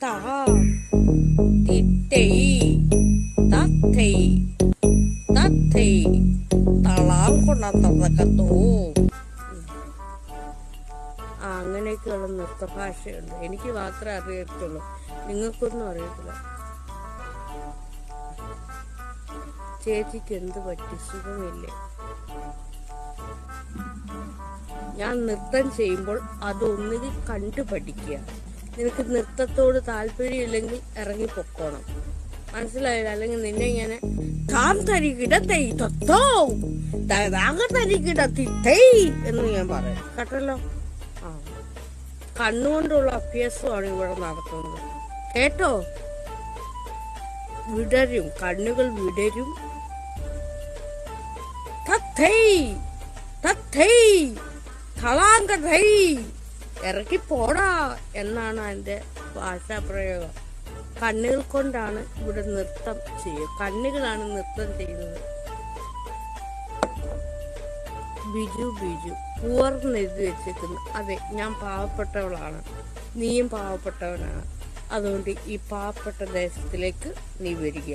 താ തിത്തൈ തത്തൈ തത്തൈ തളാൻ കൊണ്ടാത്തതക്കത്തോ ആ അങ്ങനെയൊക്കെയുള്ള നൃത്തഭാഷയുണ്ട് എനിക്ക് മാത്രമേ അറിയത്തുള്ളൂ നിങ്ങൾക്കൊന്നും അറിയത്തില്ല ചേച്ചിക്ക് എന്ത് പറ്റി സുഖമില്ലേ ഞാൻ നൃത്തം ചെയ്യുമ്പോൾ അതൊന്നുകിൽ കണ്ടു പഠിക്കുക നിനക്ക് നൃത്തത്തോട് താല്പര്യമില്ലെങ്കിൽ ഇറങ്ങി പൊക്കോണം. മനസ്സിലായില്ല അല്ലെങ്കിൽ നിന്നെ ഇങ്ങനെ താം തരികിട തൈ തൊത്തോ താങ്ക തരികിട തിത്തൈ എന്ന് ഞാൻ പറയും. കേട്ടല്ലോ? ആ. കണ്ണുകൊണ്ടുള്ള അഭ്യാസമാണ് ഇവിടെ നടത്തുന്നത്. കേട്ടോ? വിടരും. കണ്ണുകൾ വിടരും. തത്തൈ തത്തൈ തളാങ്ക ധൈ ഇറക്കി പോടാ എന്നാണ് അതിന്റെ ഭാഷാപ്രയോഗം. കണ്ണുകൾ കൊണ്ടാണ് ഇവിടെ നൃത്തം ചെയ്യുക. കണ്ണുകളാണ് നൃത്തം ചെയ്യുന്നത്. ബിജു ബിജു പൂർന്ന് എഴുതി വെച്ചിരിക്കുന്നു അതെ ഞാൻ പാവപ്പെട്ടവളാണ്. നീയും പാവപ്പെട്ടവനാണ്. അതുകൊണ്ട് ഈ പാവപ്പെട്ട ദേശത്തിലേക്ക് നീ വരിക.